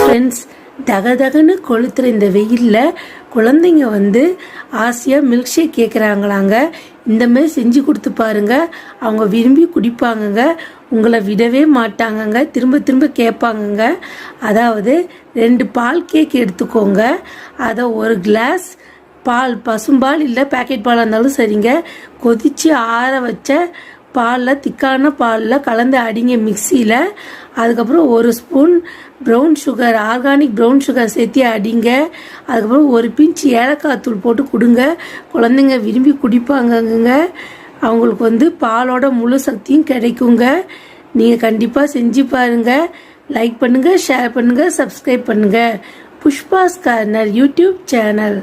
Friends தகதகன்னு கொளுத்துற இந்த வெயிலில் குழந்தைங்க வந்து ஆசையாக மில்க் ஷேக் கேட்குறாங்களாங்க இந்தமாரி செஞ்சு கொடுத்து பாருங்க. அவங்க விரும்பி குடிப்பாங்கங்க. உங்களை விடவே மாட்டாங்கங்க. திரும்ப திரும்ப கேட்பாங்கங்க. அதாவது ரெண்டு பால் கேக் எடுத்துக்கோங்க. அதை ஒரு கிளாஸ் பால் பசும்பால் இல்லை பேக்கெட் பாலாக இருந்தாலும் சரிங்க. கொதித்து ஆற வச்ச பாலில் திக்கான பாலில் கலந்து அடிங்க மிக்சியில். அதுக்கப்புறம் ஒரு spoon brown sugar organic brown sugar சேர்த்து அடிங்க. அதுக்கப்புறம் ஒரு பிஞ்ச் ஏலக்காய் தூள் போட்டு கொடுங்க. குழந்தைங்க விரும்பி குடிப்பாங்கங்க அவங்களுக்கு வந்து பாலோட முழு சக்தியும் கிடைக்குங்க. நீங்கள் கண்டிப்பாக செஞ்சு பாருங்கள் லைக் பண்ணுங்கள் ஷேர் பண்ணுங்கள் சப்ஸ்கிரைப் பண்ணுங்கள் புஷ்பாஸ் கார்னர் யூடியூப் சேனல்.